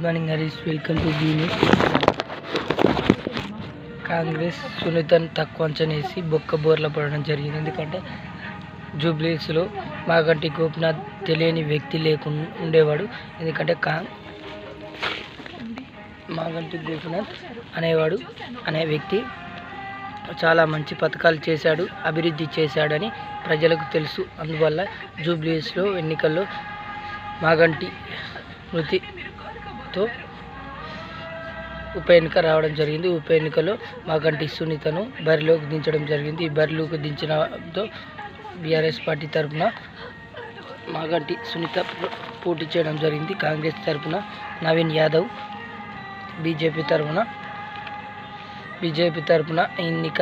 Good morning Harish welcome to B Congress సునీతను తక్కువ అంచనేసి బొక్క బోర్ల పడడం జరిగింది. ఎందుకంటే జూబ్లీస్లో మాగంటి గోపినాథ్ తెలియని వ్యక్తి లేకుండా ఉండేవాడు. ఎందుకంటే కా మాగంటి గోపినాథ్ అనేవాడు అనే వ్యక్తి చాలా మంచి పథకాలు చేశాడు అభివృద్ధి చేశాడని ప్రజలకు తెలుసు. అందువల్ల జూబ్లీస్లో ఎన్నికల్లో మాగంటి మృతి తో ఉప ఎన్నిక రావడం జరిగింది. ఉప ఎన్నికలో మాగంటి సునీతను బరిలోకి దించడం జరిగింది. ఈ బరిలోకి దించడంతో బీఆర్ఎస్ పార్టీ తరఫున మాగంటి సునీత పోటీ చేయడం జరిగింది. కాంగ్రెస్ తరఫున నవీన్ యాదవ్ బీజేపీ తరఫున బీజేపీ తరఫున ఎన్నిక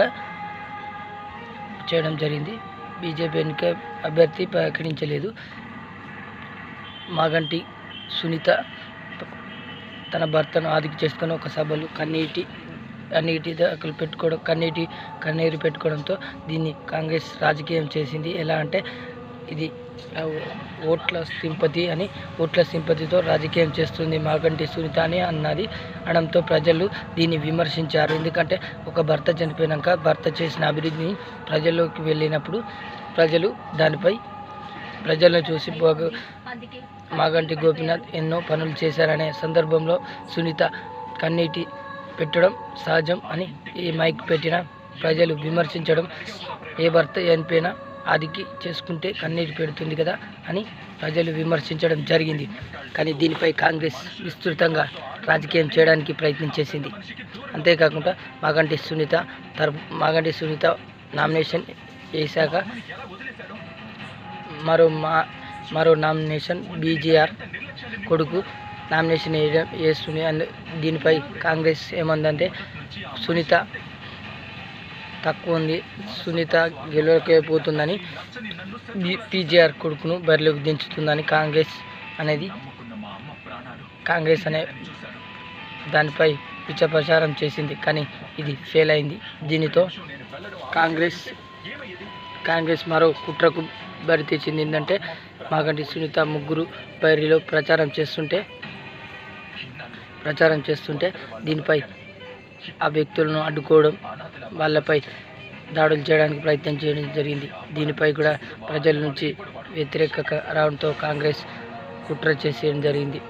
చేయడం జరిగింది. బీజేపీ ఎన్నిక అభ్యర్థి ప్రకటించలేదు. మాగంటి సునీత తన భర్తను ఆదికి చేసుకుని ఒక సభలు కన్నీటి కన్నీటి దాఖలు పెట్టుకోవడం కన్నీటి కన్నీరు పెట్టుకోవడంతో దీన్ని కాంగ్రెస్ రాజకీయం చేసింది. ఎలా అంటే ఇది ఓట్ల సింపతి అని ఓట్ల సింపతితో రాజకీయం చేస్తుంది మాగంటి సునీత అని అన్నది అనడంతో ప్రజలు దీన్ని విమర్శించారు. ఎందుకంటే ఒక భర్త చనిపోయినాక భర్త చేసిన అభివృద్ధిని ప్రజల్లోకి వెళ్ళినప్పుడు ప్రజలు దానిపై ప్రజలను చూసి బాగా మాగంటి గోపీనాథ్ ఎన్నో పనులు చేశారనే సందర్భంలో సునీత కన్నీటి పెట్టడం సహజం అని ఈ మైక్ పెట్టిన ప్రజలు విమర్శించడం ఏ భర్త చనిపోయినా అదికి చేసుకుంటే కన్నీటి పెడుతుంది కదా అని ప్రజలు విమర్శించడం జరిగింది. కానీ దీనిపై కాంగ్రెస్ విస్తృతంగా రాజకీయం చేయడానికి ప్రయత్నం చేసింది. అంతేకాకుండా మాగంటి సునీత తరపు మాగంటి సునీత నామినేషన్ వేశాక మరో మా మరో నామినేషన్ బీజేఆర్ కొడుకు నామినేషన్ వేయడం వేస్తుంది. అండ్ దీనిపై కాంగ్రెస్ ఏమందంటే సునీత తక్కువ ఉంది సునీత గెలవకపోతుందని పీజీఆర్ కొడుకును బరిలోకి దించుతుందని కాంగ్రెస్ అనేది కాంగ్రెస్ అనే దానిపై పిచ్చ ప్రచారం చేసింది. కానీ ఇది ఫెయిల్ అయింది. దీనితో కాంగ్రెస్ కాంగ్రెస్ మరో కుట్రకు బరి తెచ్చింది. ఏంటంటే మాగంటి సునీత ముగ్గురు బైరీలో ప్రచారం చేస్తుంటే ప్రచారం చేస్తుంటే దీనిపై ఆ వ్యక్తులను అడ్డుకోవడం వాళ్ళపై దాడులు చేయడానికి ప్రయత్నం చేయడం జరిగింది. దీనిపై కూడా ప్రజల నుంచి వ్యతిరేకత రావడంతో కాంగ్రెస్ కుట్ర చేసేయడం జరిగింది.